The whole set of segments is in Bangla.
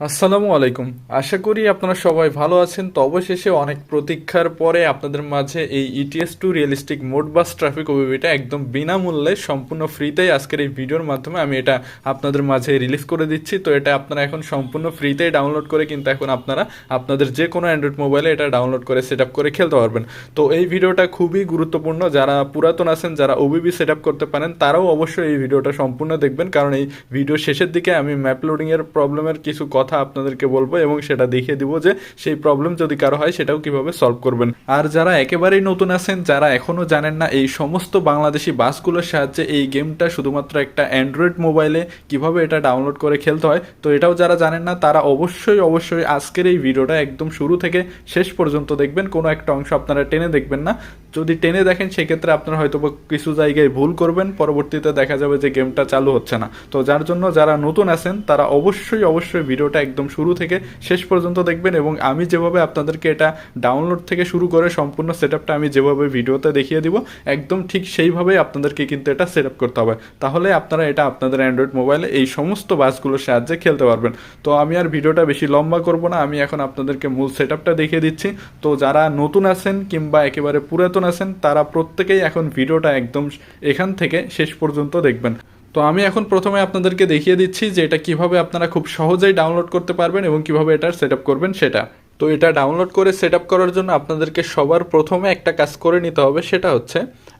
আসসালামু আলাইকুম। আশা করি আপনারা সবাই ভালো আছেন। তো অবশেষে অনেক প্রতীক্ষার পরে আপনাদের মাঝে এই ETS two realistic mod bus traffic ওবিবিটা একদম বিনামূল্যে, সম্পূর্ণ ফ্রিতেই আজকের এই ভিডিওর মাধ্যমে আমি এটা আপনাদের মাঝে রিলিজ করে দিচ্ছি। তো এটা আপনারা এখন সম্পূর্ণ ফ্রিতেই ডাউনলোড করে কিন্তু এখন আপনারা আপনাদের যে কোনো অ্যান্ড্রয়েড মোবাইলে এটা ডাউনলোড করে সেট করে খেলতে পারবেন। তো এই ভিডিওটা খুবই গুরুত্বপূর্ণ। যারা পুরাতন আছেন, যারা ওবিবি সেট করতে পারেন, তারাও অবশ্যই এই ভিডিওটা সম্পূর্ণ দেখবেন। কারণ এই ভিডিও শেষের দিকে আমি ম্যাপ লোডিংয়ের প্রবলেমের কিছু কথা আপনাদেরকে বলব এবং সেটা দেখিয়ে দিব যে সেই প্রবলেম যদি কারও হয়, সেটাও কীভাবে সলভ করবেন। আর যারা একেবারেই নতুন আছেন, যারা এখনও জানেন না এই সমস্ত বাংলাদেশি বাসগুলোর সাহায্যে এই গেমটা শুধুমাত্র একটা অ্যান্ড্রয়েড মোবাইলে কীভাবে এটা ডাউনলোড করে খেলতে হয়, তো এটাও যারা জানেন না, তারা অবশ্যই অবশ্যই আজকের এই ভিডিওটা একদম শুরু থেকে শেষ পর্যন্ত দেখবেন। কোনো একটা অংশ আপনারা টেনে দেখবেন না। যদি টেনে দেখেন, সেক্ষেত্রে আপনারা হয়তো কিছু জায়গায় ভুল করবেন। পরবর্তীতে দেখা যাবে যে গেমটা চালু হচ্ছে না। তো যার জন্য যারা নতুন আছেন, তারা অবশ্যই অবশ্যই ভিডিওটা একদম শুরু থেকে শেষ পর্যন্ত দেখবেন এবং আমি যেভাবে আপনাদেরকে এটা ডাউনলোড থেকে শুরু করে সম্পূর্ণ সেট আমি যেভাবে ভিডিওতে দেখিয়ে দিব, একদম ঠিক সেইভাবেই আপনাদেরকে কিন্তু এটা সেট করতে হবে। তাহলে আপনারা এটা আপনাদের অ্যান্ড্রয়েড মোবাইলে এই সমস্ত বাসগুলোর সাহায্যে খেলতে পারবেন। তো আমি আর ভিডিওটা বেশি লম্বা করব না, আমি এখন আপনাদেরকে মূল সেট দেখিয়ে দিচ্ছি। তো যারা নতুন আছেন কিংবা একেবারে পুরাতন আছেন, তারা প্রত্যেকেই এখন ভিডিওটা একদম এখান থেকে শেষ পর্যন্ত দেখবেন। তো আমি এখন প্রথমে আপনাদেরকে দেখিয়ে দিচ্ছি যে এটা কীভাবে আপনারা খুব সহজেই ডাউনলোড করতে পারবেন এবং কীভাবে এটার সেট করবেন সেটা। তো এটা ডাউনলোড করে সেট করার জন্য আপনাদেরকে সবার প্রথমে একটা কাজ করে নিতে হবে, সেটা হচ্ছে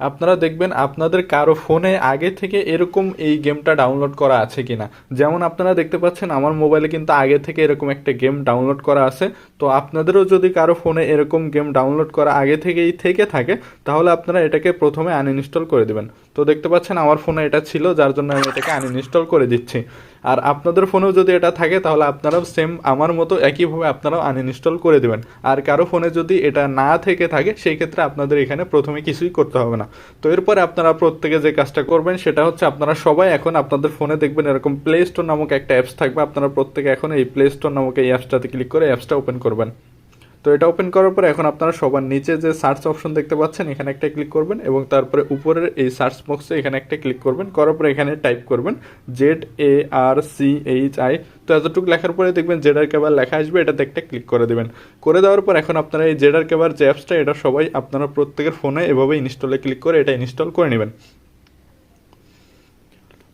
আপনারা দেখবেন আপনাদের কারও ফোনে আগে থেকে এরকম এই গেমটা ডাউনলোড করা আছে কিনা। যেমন আপনারা দেখতে পাচ্ছেন আমার মোবাইলে কিন্তু আগে থেকে এরকম একটা গেম ডাউনলোড করা আছে। তো আপনাদেরও যদি কারও ফোনে এরকম গেম ডাউনলোড করা আগে থেকেই থেকে থাকে, তাহলে আপনারা এটাকে প্রথমে আনইনস্টল করে দেবেন। তো দেখতে পাচ্ছেন আমার ফোনে এটা ছিল, যার জন্য আমি এটাকে আনইনস্টল করে দিচ্ছি। আর আপনাদের ফোনেও যদি এটা থাকে, তাহলে আপনারাও সেম আমার মতো একইভাবে আপনারাও আনইনস্টল করে দেবেন। আর কারও ফোনে যদি এটা না থেকে থাকে, সেই ক্ষেত্রে আপনাদের এখানে প্রথমে কিছুই করতে হবে না। তো এরপরে আপনারা প্রত্যেকে যে কাজটা করবেন, সেটা হচ্ছে আপনারা সবাই এখন আপনাদের ফোনে দেখবেন এরকম প্লে স্টোর নামক একটা অ্যাপস থাকবে। আপনারা প্রত্যেকে এখন এই প্লে স্টোর নামক এই অ্যাপসটাতে ক্লিক করে অ্যাপসটা ওপেন করবেন। তো এটা ওপেন করার পরে এখন আপনারা সবার নিচে যে সার্চ অপশন দেখতে পাচ্ছেন, এখানে একটা ক্লিক করবেন এবং তারপরে উপরের এই সার্চ বক্সে এখানে একটা ক্লিক করবেন। করার পরে এখানে টাইপ করবেন Z A R C H I তো এতটুকু লেখার পরে দেখবেন জেডার কেবার লেখা আসবে, এটাতে একটা ক্লিক করে দেবেন। করে দেওয়ার পর এখন আপনারা এই জেডার কেবার যে অ্যাপসটা এটা সবাই আপনারা প্রত্যেকের ফোনে এভাবে ইনস্টলে ক্লিক করে এটা ইনস্টল করে নেবেন।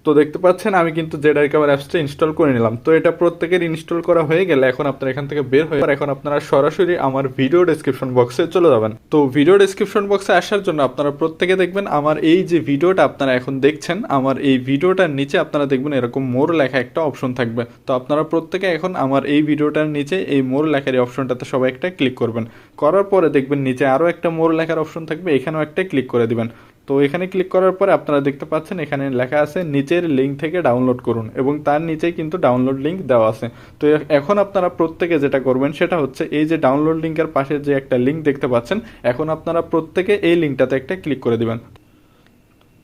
তো দেখতে পাচ্ছেন, আমি কিন্তু জেডার কাভার অ্যাপসটা ইনস্টল করে নিলাম। তো এটা প্রত্যেকের ইনস্টল করা হয়ে গেলে এখন আপনারা এখান থেকে বের হয়ে এখন আপনারা সরাসরি আমার ভিডিও ডেসক্রিপশন বক্সে চলে যাবেন। তো ভিডিও ডেসক্রিপশন বক্সে আসার জন্য আপনারা প্রত্যেকে দেখবেন, আমার এই যে ভিডিওটা আপনারা এখন দেখছেন, আমার এই ভিডিওটার নিচে আপনারা দেখবেন এরকম মোর লেখা একটা অপশন থাকবে। তো আপনারা প্রত্যেকে এখন আমার এই ভিডিওটার নিচে এই মোর লেখার এই অপশনটাতে সবাই একটা ক্লিক করবেন। করার পরে দেখবেন নিচে আরও একটা মোর লেখার অপশন থাকবে, এখানেও একটা ক্লিক করে দিবেন। তো এখানে ক্লিক করার পরে আপনারা দেখতে পাচ্ছেন এখানে লেখা আছে নিচের লিঙ্ক থেকে ডাউনলোড করুন এবং তার নিচে কিন্তু ডাউনলোড লিঙ্ক দেওয়া আছে। তো এখন আপনারা প্রত্যেকে যেটা করবেন সেটা হচ্ছে এই যে ডাউনলোড লিঙ্কের পাশে যে একটা লিঙ্ক দেখতে পাচ্ছেন, এখন আপনারা প্রত্যেকে এই লিঙ্কটাতে একটা ক্লিক করে দিবেন।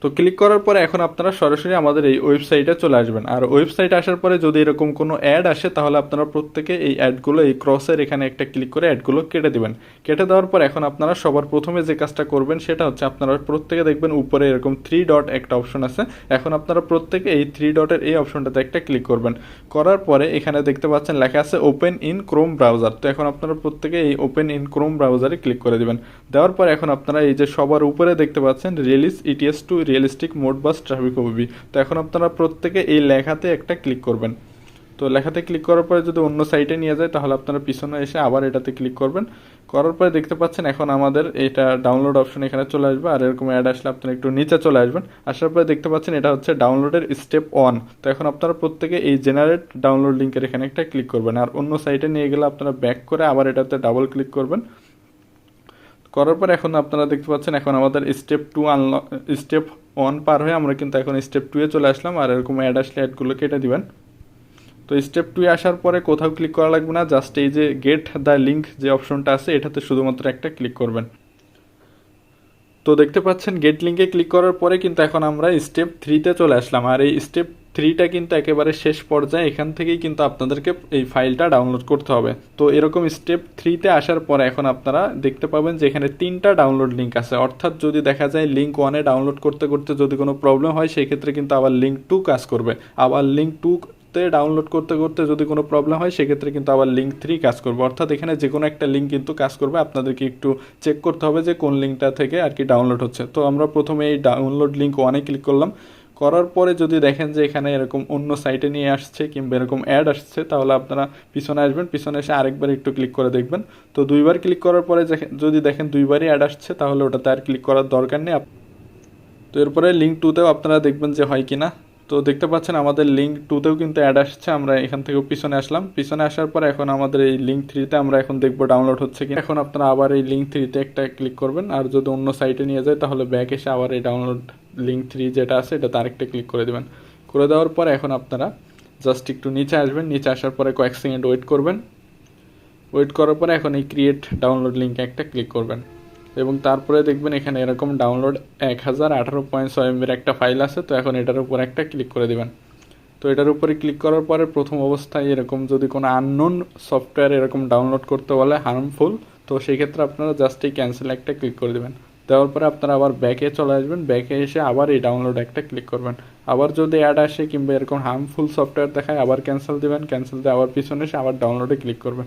তো ক্লিক করার পরে এখন আপনারা সরাসরি আমাদের এই ওয়েবসাইটে চলে আসবেন। আর ওয়েবসাইটে আসার পরে যদি এরকম কোনো অ্যাড আসে, তাহলে আপনারা প্রত্যেকে এই অ্যাডগুলো এই ক্রসের এখানে একটা ক্লিক করে অ্যাডগুলো কেটে দিবেন। কেটে দেওয়ার পর এখন আপনারা সবার প্রথমে যে কাজটা করবেন, সেটা হচ্ছে আপনারা প্রত্যেকে দেখবেন উপরে এরকম থ্রি ডট একটা অপশন আছে। এখন আপনারা প্রত্যেকে এই থ্রি ডটের এই অপশনটাতে একটা ক্লিক করবেন। করার পরে এখানে দেখতে পাচ্ছেন লেখা আছে ওপেন ইন ক্রোম ব্রাউজার তো এখন আপনারা প্রত্যেকে এই ওপেন ইন ক্রোম ব্রাউজারে ক্লিক করে দিবেন। দেওয়ার পর এখন আপনারা এই যে সবার উপরে দেখতে পাচ্ছেন release ETS two realistic mod bus traffic OB তো এখন আপনারা প্রত্যেকে এই লেখাতে একটা ক্লিক করবেন। তো লেখাতে ক্লিক করার পরে যদি অন্য সাইটে নিয়ে যায়, তাহলে আপনারা পিছনে এসে আবার এটাতে ক্লিক করবেন। করার পরে দেখতে পাচ্ছেন এখন আমাদের এটা ডাউনলোড অপশন এখানে চলে আসবে। আর এরকম অ্যাড আসলে আপনারা একটু নিচে চলে আসবেন। আসার পরে দেখতে পাচ্ছেন এটা হচ্ছে ডাউনলোডের স্টেপ ওয়ান তো এখন আপনারা প্রত্যেকে এই জেনারেট ডাউনলোড লিঙ্কের এখানে একটা ক্লিক করবেন। আর অন্য সাইটে নিয়ে গেলে আপনারা ব্যাক করে আবার এটাতে ডাবল ক্লিক করবেন। করার পর এখন আপনারা দেখতে পাচ্ছেন, এখন আমাদের step two unlock step one পার হয়ে আমরা কিন্তু এখন স্টেপ টু এ চলে আসলাম। আর এরকম অ্যাড আসলে অ্যাডগুলো কেটে দিবেন। তো স্টেপ টু আসার পরে কোথাও ক্লিক করা লাগবে না জাস্ট এই যে গেট দ্য লিঙ্ক যে অপশনটা আছে, এটাতে শুধুমাত্র একটা ক্লিক করবেন। তো দেখতে পাচ্ছেন গেট লিঙ্কে ক্লিক করার পরে কিন্তু এখন আমরা স্টেপ থ্রিতে চলে আসলাম। আর এই স্টেপ থ্রিটা কিন্তু একেবারে শেষ পর্যায়ে এখান থেকেই কিন্তু আপনাদেরকে এই ফাইলটা ডাউনলোড করতে হবে। তো এরকম স্টেপ থ্রিতে আসার পরে এখন আপনারা দেখতে পাবেন যে এখানে তিনটা ডাউনলোড লিঙ্ক আছে। অর্থাৎ যদি দেখা যায় লিঙ্ক ওয়ানে ডাউনলোড করতে করতে যদি কোনো প্রবলেম হয় সেই ক্ষেত্রে কিন্তু আবার লিঙ্ক টু কাজ করবে। আবার লিঙ্ক টু ডাউনলোড করতে করতে যদি কোনো প্রবলেম হয়, সেক্ষেত্রে কিন্তু আবার লিঙ্ক থ্রি কাজ করবে। অর্থাৎ এখানে যে কোনো একটা লিঙ্ক কিন্তু কাজ করবে। আপনাদেরকে একটু চেক করতে হবে যে কোন লিঙ্কটা থেকে আর কি ডাউনলোড হচ্ছে। তো আমরা প্রথমে এই ডাউনলোড লিঙ্ক ওয়ানে ক্লিক করলাম। করার পরে যদি দেখেন যে এখানে এরকম অন্য সাইটে নিয়ে আসছে কিংবা এরকম অ্যাড আসছে, তাহলে আপনারা পিছনে আসবেন, পিছনে এসে আরেকবার একটু ক্লিক করে দেখবেন। তো দুইবার ক্লিক করার পরে যদি দেখেন দুইবারই অ্যাড আসছে, তাহলে ওটাতে আর ক্লিক করার দরকার নেই। তো এরপরে লিঙ্ক টুতেও আপনারা দেখবেন যে হয় কিনা। তো দেখতে পাচ্ছেন আমাদের লিঙ্ক টুতেও কিন্তু অ্যাড আসছে, আমরা এখান থেকে পিছনে আসলাম। পিছনে আসার পর এখন আমাদের এই লিঙ্ক থ্রিতে আমরা এখন দেখব ডাউনলোড হচ্ছে কি এখন আপনারা আবার এই লিঙ্ক থ্রিতে একটা ক্লিক করবেন, আর যদি অন্য সাইটে নিয়ে যায়, তাহলে ব্যাক এসে আবার এই ডাউনলোড লিঙ্ক থ্রি যেটা আছে এটাতে আরেকটা ক্লিক করে দেবেন। করে দেওয়ার পরে এখন আপনারা জাস্ট একটু নিচে আসবেন। নিচে আসার পরে কয়েক সেকেন্ড ওয়েট করবেন। ওয়েট করার পরে এখন এই ক্রিয়েট ডাউনলোড লিঙ্কে একটা ক্লিক করবেন। এবং তারপরে দেখবেন এখানে এরকম ডাউনলোড এক হাজার আঠারো পয়েন্ট ছয় এমবির একটা ফাইল আছে, তো এখন এটার উপর একটা ক্লিক করে দিবেন। তো এটার উপরে ক্লিক করার পরে প্রথম অবস্থায় এরকম যদি কোনো আননোন সফটওয়্যার এরকম ডাউনলোড করতে বলে হার্মফুল তো সেই ক্ষেত্রে আপনারা জাস্ট এই ক্যান্সেল একটা ক্লিক করে দেবেন। দেওয়ার পরে আপনারা আবার ব্যাকে চলে আসবেন ব্যাকে এসে আবার এই ডাউনলোড একটা ক্লিক করবেন। আবার যদি অ্যাড আসে কিংবা এরকম হার্মফুল সফটওয়্যার দেখায়, আবার ক্যান্সেল দিবেন ক্যান্সেল দিয়ে আবার পিছনে এসে আবার ডাউনলোডে ক্লিক করবেন।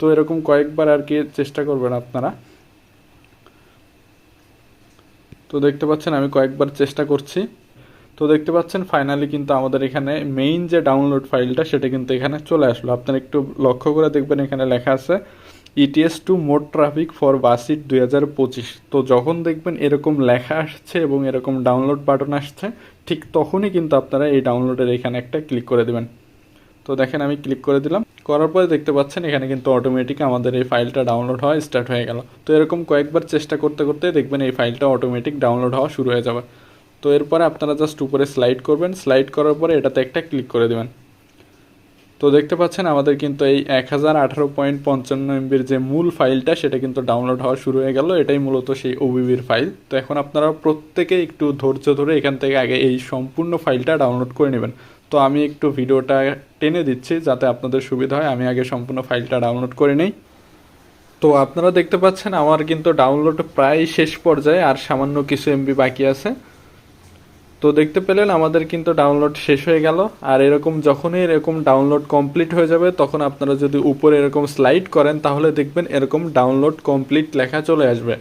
তো এরকম কয়েকবার আর কি চেষ্টা করবেন আপনারা। তো দেখতে পাচ্ছেন আমি কয়েকবার চেষ্টা করছি। তো দেখতে পাচ্ছেন ফাইনালি কিন্তু আমাদের এখানে মেইন যে ডাউনলোড ফাইলটা সেটা কিন্তু এখানে চলে আসলো। আপনারা একটু লক্ষ্য করে দেখবেন এখানে লেখা আছে ETS two mod traffic for বাসিট দুই হাজার পঁচিশ। তো যখন দেখবেন এরকম লেখা আসছে এবং এরকম ডাউনলোড বাটন আসছে, ঠিক তখনই কিন্তু আপনারা এই ডাউনলোডের এখানে একটা ক্লিক করে দেবেন। তো দেখেন আমি ক্লিক করে দিলাম। করার পরে দেখতে পাচ্ছেন এখানে কিন্তু অটোমেটিক আমাদের এই ফাইলটা ডাউনলোড হওয়া স্টার্ট হয়ে গেল। তো এরকম কয়েকবার চেষ্টা করতে করতে দেখবেন এই ফাইলটা অটোমেটিক ডাউনলোড হওয়া শুরু হয়ে যাবে। তো এরপরে আপনারা জাস্ট উপরে স্লাইড করবেন। স্লাইড করার পরে এটাতে একটা ক্লিক করে দেবেন। তো দেখতে পাচ্ছেন আমাদের কিন্তু এই এক হাজার আঠারো পয়েন্ট পঞ্চান্ন এমবির যে মূল ফাইলটা সেটা কিন্তু ডাউনলোড হওয়া শুরু হয়ে গেল। এটাই মূলত সেই ওবিবির ফাইল তো এখন আপনারা প্রত্যেকে একটু ধৈর্য ধরে এখান থেকে আগে এই সম্পূর্ণ ফাইলটা ডাউনলোড করে নেবেন। তো আমি একটু ভিডিওটা টেনে দিচ্ছি যাতে আপনাদের সুবিধা হয়। আমি আগে সম্পূর্ণ ফাইলটা ডাউনলোড করে নেই। তো আপনারা দেখতে পাচ্ছেন, আমার কিন্তু ডাউনলোড প্রায় শেষ পর্যায়ে আর সামান্য কিছু এমবি বাকি আছে। তো দেখতে পেলেন, আমাদের কিন্তু ডাউনলোড শেষ হয়ে গেল। আর এরকম যখনই এরকম ডাউনলোড কমপ্লিট হয়ে যাবে, তখন আপনারা যদি উপরে এরকম স্লাইড করেন, তাহলে দেখবেন এরকম ডাউনলোড কমপ্লিট লেখা চলে আসবে।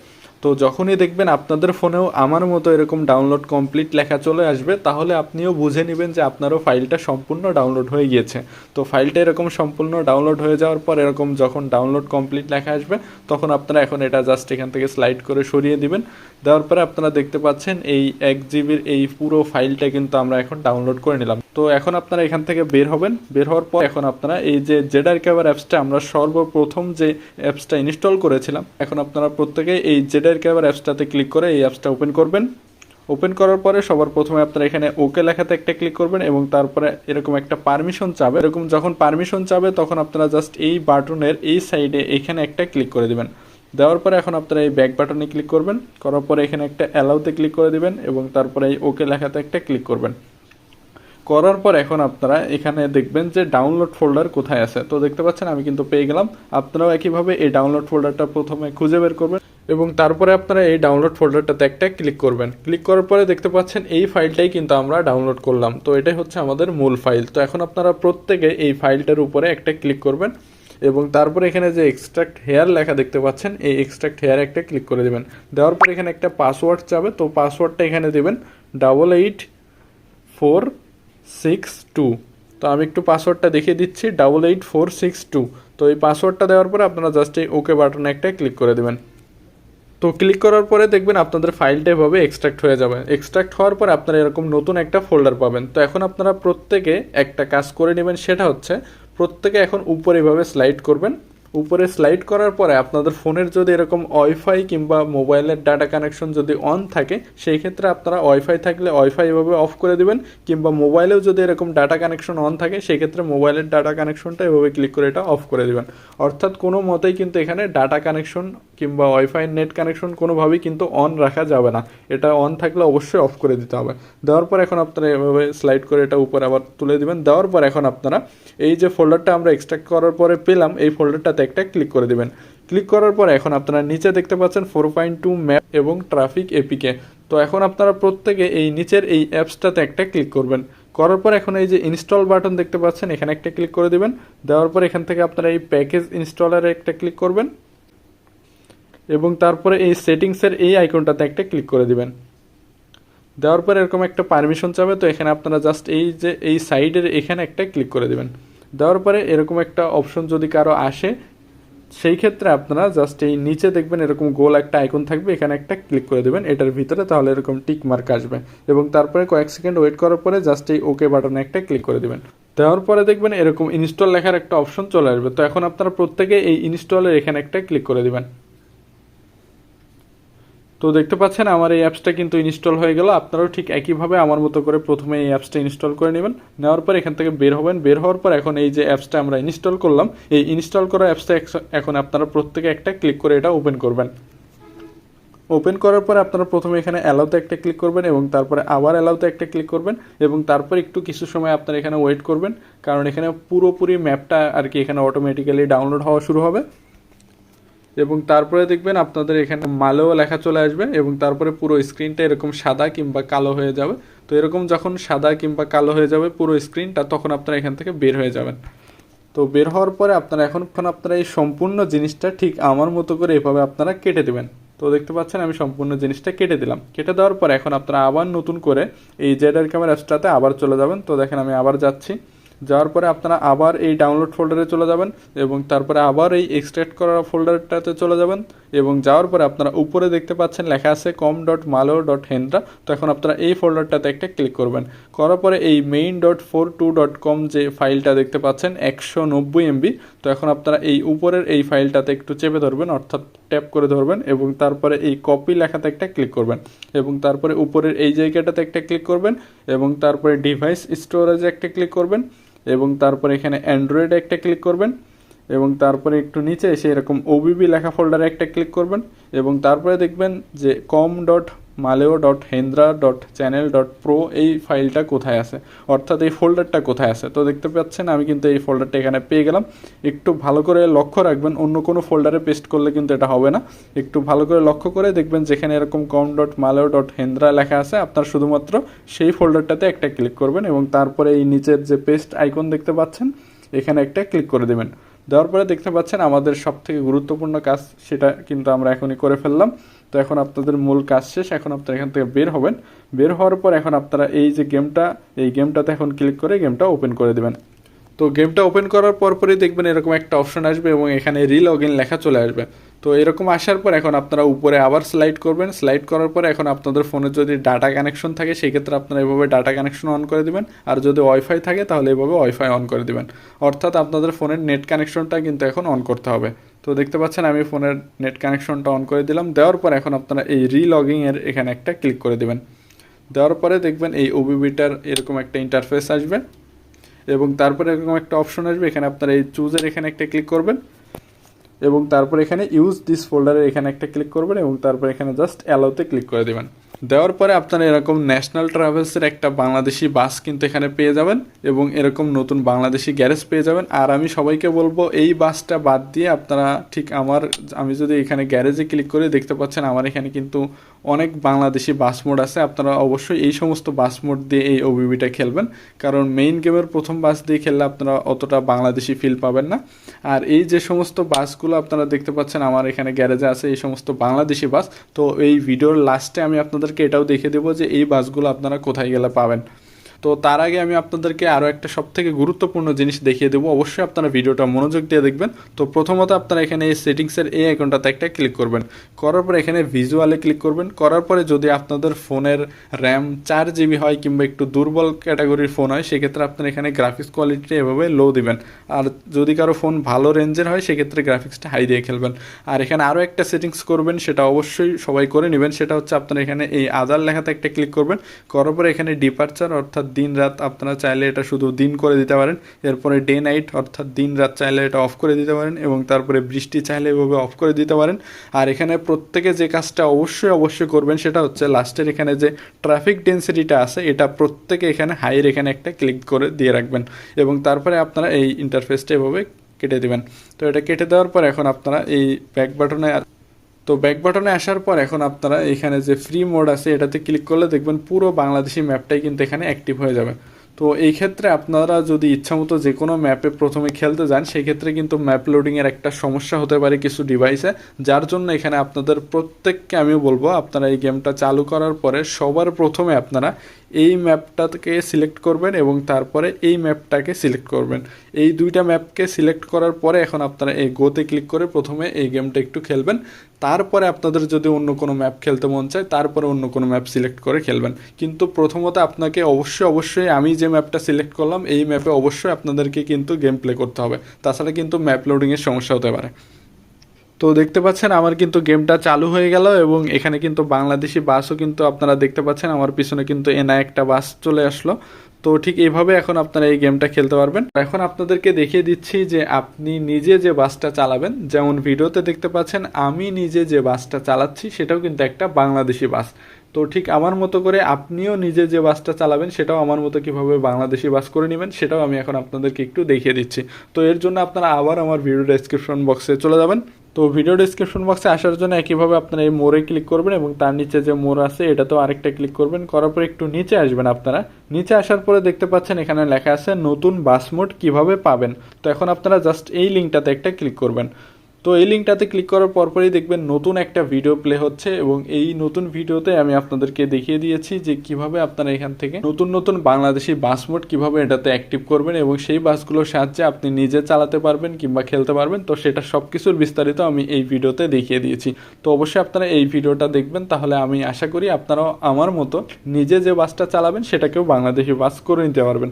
তো যখনই দেখবেন আপনাদের ফোনেও আমার মতো এরকম ডাউনলোড কমপ্লিট লেখা চলে আসবে, তাহলে আপনিও বুঝে নেবেন যে আপনারও ফাইলটা সম্পূর্ণ ডাউনলোড হয়ে গিয়েছে। তো ফাইলটা এরকম সম্পূর্ণ ডাউনলোড হয়ে যাওয়ার পর এরকম যখন ডাউনলোড কমপ্লিট লেখা আসবে, তখন আপনারা এখন এটা জাস্ট এখান থেকে স্লাইড করে সরিয়ে দিবেন। দেওয়ার পরে আপনারা দেখতে পাচ্ছেন এই এক জিবির এই পুরো ফাইলটা কিন্তু আমরা এখন ডাউনলোড করে নিলাম। তো এখন আপনারা এখান থেকে বের হবেন। বের হওয়ার পর এখন আপনারা এই যে জেডার ক্যাবার অ্যাপসটা আমরা সর্বপ্রথম যে অ্যাপসটা ইনস্টল করেছিলাম, এখন আপনারা প্রত্যেকে এই জেডার ক্যাবার অ্যাপসটাতে ক্লিক করে এই অ্যাপসটা ওপেন করবেন। ওপেন করার পরে সবার প্রথমে আপনারা এখানে ওকে লেখাতে একটা ক্লিক করবেন এবং তারপরে এরকম একটা পারমিশন চাবে। এরকম যখন পারমিশন চাবে, তখন আপনারা জাস্ট এই বাটনের এই সাইডে এখানে একটা ক্লিক করে দিবেন। দেওয়ার পরে এখন আপনারা এই ব্যাক বাটনে ক্লিক করবেন, করার পরে এখানে একটা অ্যালাউতে ক্লিক করে দিবেন এবং তারপরে এই ওকে লেখাতে একটা ক্লিক করবেন। করার পর এখন আপনারা এখানে দেখবেন যে ডাউনলোড ফোল্ডার কোথায় আছে। তো দেখতে পাচ্ছেন, আমি কিন্তু পেয়ে গেলাম। আপনারাও একইভাবে এই ডাউনলোড ফোল্ডারটা প্রথমে খুঁজে বের করবেন এবং তারপরে আপনারা এই ডাউনলোড ফোল্ডারটাতে একটা ক্লিক করবেন। ক্লিক করার পরে দেখতে পাচ্ছেন, এই ফাইলটাই কিন্তু আমরা ডাউনলোড করলাম। তো এটাই হচ্ছে আমাদের মূল ফাইল তো এখন আপনারা প্রত্যেকে এই ফাইলটার উপরে একটা ক্লিক করবেন। এবং তারপরে এখানে যে এক্সট্রাক্ট হেয়ার লেখা দেখতে পাচ্ছেন, এই এক্সট্রাক্ট হেয়ার একটা ক্লিক করে দেবেন। দেওয়ার পর এখানে একটা পাসওয়ার্ড চাবে, তো পাসওয়ার্ডটা এখানে দেবেন double eight four six two তো আমি একটু পাসওয়ার্ডটা দেখিয়ে দিচ্ছি double eight four six two তো এই পাসওয়ার্ডটা দেওয়ার পরে আপনারা জাস্ট এই ওকে বাটনে একটা ক্লিক করে দেবেন। তো ক্লিক করার পরে দেখবেন আপনাদের ফাইলটা এভাবে এক্সট্রাক্ট হয়ে যাবে। এক্সট্রাক্ট হওয়ার পরে আপনারা এরকম নতুন একটা ফোল্ডার পাবেন। তো এখন আপনারা প্রত্যেকে একটা কাজ করে নেবেন, সেটা হচ্ছে প্রত্যেকে এখন উপরে এভাবে স্লাইড করবেন। উপরে স্লাইড করার পরে আপনাদের ফোনের যদি এরকম ওয়াইফাই কিংবা মোবাইলের ডাটা কানেকশন যদি অন থাকে, সেই ক্ষেত্রে আপনারা ওয়াইফাই থাকলে ওয়াইফাই এভাবে অফ করে দিবেন, কিংবা মোবাইলেও যদি এরকম ডাটা কানেকশন অন থাকে, সেই ক্ষেত্রে মোবাইলের ডাটা কানেকশনটা এভাবে ক্লিক করে এটা অফ করে দিবেন। অর্থাৎ কোনো মতেই কিন্তু এখানে ডাটা কানেকশন কিংবা ওয়াইফাই নেট কানেকশন কোনোভাবেই কিন্তু অন রাখা যাবে না। এটা অন থাকলে অবশ্যই অফ করে দিতে হবে। দেওয়ার পর এখন আপনারা এভাবে স্লাইড করে এটা উপরে আবার তুলে দিবেন। দেওয়ার পর এখন আপনারা এই যে ফোল্ডারটা আমরা এক্সট্রাক্ট করার পরে পেলাম, এই ফোল্ডারটাতে একটা ক্লিক করে দিবেন। ক্লিক করার পর এখন আপনারা নিচে দেখতে পাচ্ছেন ফোর পয়েন্ট টু ম্যাপ এবং ট্রাফিক এপিকে তো এখন আপনারা প্রত্যেকে এই নিচের এই অ্যাপসটাতে একটা ক্লিক করবেন। করার পর এখন এই যে ইনস্টল বাটন দেখতে পাচ্ছেন, এখানে একটা ক্লিক করে দিবেন। দেওয়ার পর এখান থেকে আপনারা এই প্যাকেজ ইনস্টলারে একটা ক্লিক করবেন এবং তারপরে এই সেটিংসের এই আইকনটাতে একটা ক্লিক করে দিবেন। দেওয়ার পর এরকম একটা পারমিশন চাবে, তো এখানে আপনারা জাস্ট এই যে, এই সাইডের এখানে একটা ক্লিক করে দিবেন। দেওয়ার পরে এরকম একটা অপশন যদি কারও আসে সেই ক্ষেত্রে আপনারা জাস্ট এই নিচে দেখবেন এরকম গোল একটা আইকন থাকবে, এখানে একটা ক্লিক করে দেবেন, এটার ভিতরে তাহলে এরকম টিক মার্ক আসবে। এবং তারপরে কয়েক সেকেন্ড ওয়েট করার পরে জাস্ট এই ওকে বাটনে একটা ক্লিক করে দেবেন। দেওয়ার পরে দেখবেন এরকম ইনস্টল লেখার একটা অপশন চলে আসবে। তো এখন আপনারা প্রত্যেকে এই ইনস্টলের এখানে একটা ক্লিক করে দিবেন। তো দেখতে পাচ্ছেন, আমার এই অ্যাপসটা কিন্তু ইনস্টল হয়ে গেল। আপনারাও ঠিক একইভাবে আমার মতো করে প্রথমে এই অ্যাপসটা ইনস্টল করে নেবেন। নেওয়ার পর এখান থেকে বের হবেন। বের হওয়ার পর এখন এই যে অ্যাপসটা আমরা ইনস্টল করলাম, এই ইনস্টল করা অ্যাপসটা এখন আপনারা প্রত্যেকে একটা ক্লিক করে এটা ওপেন করবেন। ওপেন করার পরে আপনারা প্রথমে এখানে অ্যালাউতে একটা ক্লিক করবেন এবং তারপরে আবার অ্যালাউতে একটা ক্লিক করবেন এবং তারপর একটু কিছু সময় আপনারা এখানে ওয়েট করবেন। কারণ এখানে পুরোপুরি ম্যাপটা আর কি এখানে অটোমেটিক্যালি ডাউনলোড হওয়া শুরু হবে। এবং তারপরে দেখবেন আপনাদের এখানে মালেও লেখা চলে আসবে এবং তারপরে পুরো স্ক্রিনটা এরকম সাদা কিংবা কালো হয়ে যাবে। তো এরকম যখন সাদা কিংবা কালো হয়ে যাবে পুরো স্ক্রিনটা তখন আপনারা এখান থেকে বের হয়ে যাবেন। তো বের হওয়ার পরে আপনারা এখন আপনারা এই সম্পূর্ণ জিনিসটা ঠিক আমার মতো করে এভাবে আপনারা কেটে দেবেন। তো দেখতে পাচ্ছেন আমি সম্পূর্ণ জিনিসটা কেটে দিলাম। কেটে দেওয়ার পর এখন আপনারা আবার নতুন করে এই জেডার ক্যামেরা অ্যাপসটাতে আবার চলে যাবেন। তো দেখেন আমি আবার যাচ্ছি। যাওয়ার পরে আপনারা আবার এই ডাউনলোড ফোল্ডারে চলে যাবেন এবং তারপরে আবার এই এক্সট্রাক্ট করা ফোল্ডারটাতে চলে যাবেন এবং যাওয়ার পরে আপনারা উপরে দেখতে পাচ্ছেন লেখা আছে কম ডট মালো ডট হেন্দ্রা তো এখন আপনারা এই ফোল্ডারটাতে একটা ক্লিক করবেন। করার পরে এই main dot four two dot com যে ফাইলটা দেখতে পাচ্ছেন, একশো নব্বই এমবি তো এখন আপনারা এই উপরের এই ফাইলটাতে একটু চেপে ধরবেন, অর্থাৎ ট্যাপ করে ধরবেন এবং তারপরে এই কপি লেখাতে একটা ক্লিক করবেন। এবং তারপরে উপরের এই জায়গাটাতে একটা ক্লিক করবেন এবং তারপরে ডিভাইস স্টোরেজে একটা ক্লিক করবেন। এবং তারপরে এখানে অ্যান্ড্রয়েডে একটা ক্লিক করবেন এবং তারপরে একটু নিচে এসে এরকম ওবিবি লেখা ফোল্ডারে একটা ক্লিক করবেন এবং তারপরে দেখবেন যে com dot maleo dot hendra dot channel dot pro এই ফাইলটা কোথায় আছে? অর্থাৎ এই ফোল্ডারটা কোথায় আছে? তো দেখতে পাচ্ছেন, আমি কিন্তু এই ফোল্ডারটা এখানে পেয়ে গেলাম। একটু ভালো করে লক্ষ্য রাখবেন, অন্য কোনো ফোল্ডারে পেস্ট করলে কিন্তু এটা হবে না। একটু ভালো করে লক্ষ্য করে দেখবেন যেখানে এরকম কম ডট মালেও ডট হেন্দ্রা লেখা আছে, আপনার শুধুমাত্র সেই ফোল্ডারটাতে একটা ক্লিক করবেন এবং তারপরে এই নিচের যে পেস্ট আইকন দেখতে পাচ্ছেন, এখানে একটা ক্লিক করে দেবেন। দেওয়ার পরে দেখতে পাচ্ছেন আমাদের সব থেকে গুরুত্বপূর্ণ কাজ সেটা কিন্তু আমরা এখনই করে ফেললাম। তো এখন আপনাদের মূল কাজ শেষ, এখন আপনারা এখান থেকে বের হবেন। বের হওয়ার পর এখন আপনারা এই যে গেমটা, এই গেমটাতে এখন ক্লিক করে গেমটা ওপেন করে দেবেন। তো গেমটা ওপেন করার পরপরই দেখবেন এরকম একটা অপশন আসবে এবং এখানে রিলগ ইন লেখা চলে আসবে। তো এরকম আসার পর এখন আপনারা উপরে আবার স্লাইড করবেন। স্লাইড করার পর এখন আপনাদের ফোনে যদি ডাটা কানেকশন থাকে, সেক্ষেত্রে আপনারা এভাবে ডাটা কানেকশন অন করে দিবেন। আর যদি ওয়াইফাই থাকে, তাহলে এভাবে ওয়াইফাই অন করে দিবেন। অর্থাৎ আপনাদের ফোনের নেট কানেকশনটা কিন্তু এখন অন করতে হবে। তো দেখতে পাচ্ছেন, আমি ফোনের নেট কানেকশনটা অন করে দিলাম। দেওয়ার পর এখন আপনারা এই রিলগিংয়ের এখানে একটা ক্লিক করে দেবেন। দেওয়ার পরে দেখবেন এই ওবিবিটার এরকম একটা ইন্টারফেস আসবে। এবং তারপরে এরকম একটা অপশন আসবে। এখানে আপনারা এই চুজের এখানে একটা ক্লিক করবেন। এবং তারপর এখানে ইউজ দিস ফোল্ডারের এখানে একটা ক্লিক করবেন এবং তারপর এখানে জাস্ট অ্যালোতে ক্লিক করে দেবেন। দেওয়ার পরে আপনারা এরকম ন্যাশনাল ট্রাভেলসের একটা বাংলাদেশি বাস কিন্তু এখানে পেয়ে যাবেন এবং এরকম নতুন বাংলাদেশি গ্যারেজ পেয়ে যাবেন। আর আমি সবাইকে বলব, এই বাসটা বাদ দিয়ে আপনারা ঠিক আমার, আমি যদি এখানে গ্যারেজে ক্লিক করে দেখতে পাচ্ছেন, আমার এখানে কিন্তু অনেক বাংলাদেশি বাস মোড আছে। আপনারা অবশ্যই এই সমস্ত বাস মোড দিয়ে এই ওবিবিটা খেলবেন। কারণ মেইন গেমের প্রথম বাস দিয়ে খেললে আপনারা অতটা বাংলাদেশি ফিল পাবেন না। আর এই যে সমস্ত বাসগুলো আপনারা দেখতে পাচ্ছেন, আমার এখানে গ্যারেজে আছে এই সমস্ত বাংলাদেশি বাস তো এই ভিডিওর লাস্টে আমি আপনাদেরকে এটাও দেখে দেবো যে এই বাসগুলো আপনারা কোথায় গেলে পাবেন। তো তার আগে আমি আপনাদেরকে আরও একটা সব থেকে গুরুত্বপূর্ণ জিনিস দেখিয়ে দেবো। অবশ্যই আপনারা ভিডিওটা মনোযোগ দিয়ে দেখবেন। তো প্রথমত আপনারা এখানে এই সেটিংসের এই আইকনটাতে একটা ক্লিক করবেন। করার পরে এখানে ভিজুয়ালে ক্লিক করবেন। করার পরে যদি আপনাদের ফোনের র্যাম চার জিবি হয় কিংবা একটু দুর্বল ক্যাটাগরির ফোন হয়, সেক্ষেত্রে আপনারা এখানে গ্রাফিক্স কোয়ালিটি এভাবে লো দিবেন। আর যদি কারও ফোন ভালো রেঞ্জের হয়, সেক্ষেত্রে গ্রাফিক্সটা হাই দিয়ে খেলবেন। আর এখানে আরও একটা সেটিংস করবেন, সেটা অবশ্যই সবাই করে নেবেন। সেটা হচ্ছে আপনারা এখানে এই আদার লেখাতে একটা ক্লিক করবেন। করার পরে এখানে ডিপার্চার অর্থাৎ দিন রাত আপনারা চাইলে এটা শুধু দিন করে দিতে পারেন। এরপরে ডে নাইট অর্থাৎ দিন রাত চাইলে এটা অফ করে দিতে পারেন এবং তারপরে বৃষ্টি চাইলে এভাবে অফ করে দিতে পারেন। আর এখানে প্রত্যেকে যে কাজটা অবশ্যই অবশ্যই করবেন সেটা হচ্ছে লাস্টের এখানে যে ট্রাফিক ডেন্সিটিটা আছে, এটা প্রত্যেকে এখানে হাইয়ের এখানে একটা ক্লিক করে দিয়ে রাখবেন এবং তারপরে আপনারা এই ইন্টারফেসটা এভাবে কেটে দেবেন। তো এটা কেটে দেওয়ার পর এখন আপনারা এই ব্যাক বাটনে তো ব্যাক বাটনে আসার পর এখন আপনারা এখানে যে ফ্রি মোড আছে, এটাতে ক্লিক করলে দেখবেন পুরো বাংলাদেশি ম্যাপটাই কিন্তু এখানে অ্যাক্টিভ হয়ে যাবে। তো এই ক্ষেত্রে আপনারা যদি ইচ্ছামতো যে কোনো ম্যাপে প্রথমে খেলতে যান সেক্ষেত্রে কিন্তু ম্যাপ লোডিংয়ের একটা সমস্যা হতে পারে কিছু ডিভাইসে যার জন্য এখানে আপনাদের প্রত্যেককে আমি বলব, আপনারা এই গেমটা চালু করার পরে সবার প্রথমে আপনারা এই ম্যাপটাকে সিলেক্ট করবেন এবং তারপরে এই ম্যাপটাকে সিলেক্ট করবেন। এই দুইটা ম্যাপকে সিলেক্ট করার পরে এখন আপনারা এই গোতে ক্লিক করে প্রথমে এই গেমটা একটু খেলবেন। তারপরে আপনাদের যদি অন্য কোনো ম্যাপ খেলতে মন চায়, তারপরে অন্য কোনো ম্যাপ সিলেক্ট করে খেলবেন। কিন্তু প্রথমত আপনাকে অবশ্যই অবশ্যই আমি যে ম্যাপটা সিলেক্ট করলাম, এই ম্যাপে অবশ্যই আপনাদেরকে কিন্তু গেম প্লে করতে হবে। তাছাড়া কিন্তু ম্যাপ লোডিংয়ের সমস্যা হতে পারে। তো দেখতে পাচ্ছেন আমার কিন্তু গেমটা চালু হয়ে গেল এবং এখানে কিন্তু বাংলাদেশি বাসও কিন্তু আপনারা দেখতে পাচ্ছেন। আমার পিছনে কিন্তু এনা একটা বাস চলে আসলো। তো ঠিক এইভাবে এখন আপনারা এই গেমটা খেলতে পারবেন। এখন আপনাদেরকে দেখিয়ে দিচ্ছি যে আপনি নিজে যে বাসটা চালাবেন, যেমন ভিডিওতে দেখতে পাচ্ছেন, আমি নিজে যে বাসটা চালাচ্ছি, সেটাও কিন্তু একটা বাংলাদেশি বাস। তো ঠিক আমার মতো করে আপনিও নিজে যে বাসটা চালাবেন, সেটাও আমার মতো কীভাবে বাংলাদেশি বাস করে নেবেন, সেটাও আমি এখন আপনাদেরকে একটু দেখিয়ে দিচ্ছি। তো এর জন্য আপনারা আবার আমার ভিডিও ডেসক্রিপশন বক্সে চলে যাবেন। তো ভিডিও ডেসক্রিপশন বক্সে আসার জন্য একইভাবে আপনারা এই মোড়ে ক্লিক করবেন এবং তার নিচে যে মোড় আছে, এটাতেও আরেকটা ক্লিক করবেন। করার পর একটু নিচে আসবেন আপনারা। নিচে আসার পরে দেখতে পাচ্ছেন এখানে লেখা আছে, নতুন বাস মোড কীভাবে পাবেন? তো এখন আপনারা জাস্ট এই লিঙ্কটাতে একটা ক্লিক করবেন। তো এই লিঙ্কটাতে ক্লিক করার পরপরই দেখবেন নতুন একটা ভিডিও প্লে হচ্ছে এবং এই নতুন ভিডিওতে আমি আপনাদেরকে দেখিয়ে দিয়েছি যে কীভাবে আপনারা এখান থেকে নতুন নতুন বাংলাদেশি বাস মোড কীভাবে এটাতে অ্যাক্টিভ করবেন এবং সেই বাসগুলোর সাহায্যে আপনি নিজে চালাতে পারবেন কিংবা খেলতে পারবেন। তো সেটা সব কিছুর বিস্তারিত আমি এই ভিডিওতে দেখিয়ে দিয়েছি। তো অবশ্যই আপনারা এই ভিডিওটা দেখবেন। তাহলে আমি আশা করি আপনারাও আমার মতো নিজে যে বাসটা চালাবেন সেটাকেও বাংলাদেশি বাস করে নিতে পারবেন।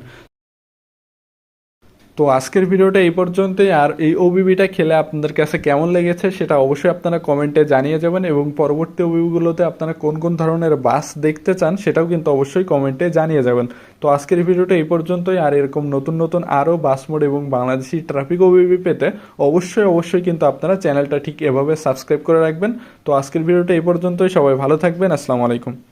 তো আজকের ভিডিওটা এই পর্যন্তই। আর এই ওবিবিটা খেলে আপনাদের কাছে কেমন লেগেছে সেটা অবশ্যই আপনারা কমেন্টে জানিয়ে যাবেন এবং পরবর্তী ওবিবিগুলোতে আপনারা কোন কোন ধরনের বাস দেখতে চান সেটাও কিন্তু অবশ্যই কমেন্টে জানিয়ে যাবেন। তো আজকের ভিডিওটা এই পর্যন্তই। আর এরকম নতুন নতুন আরও বাস মোড এবং বাংলাদেশি ট্রাফিক ওবিবি পেতে অবশ্যই অবশ্যই কিন্তু আপনারা চ্যানেলটা ঠিক এভাবে সাবস্ক্রাইব করে রাখবেন। তো আজকের ভিডিওটা এই পর্যন্তই। সবাই ভালো থাকবেন। আসসালামু আলাইকুম।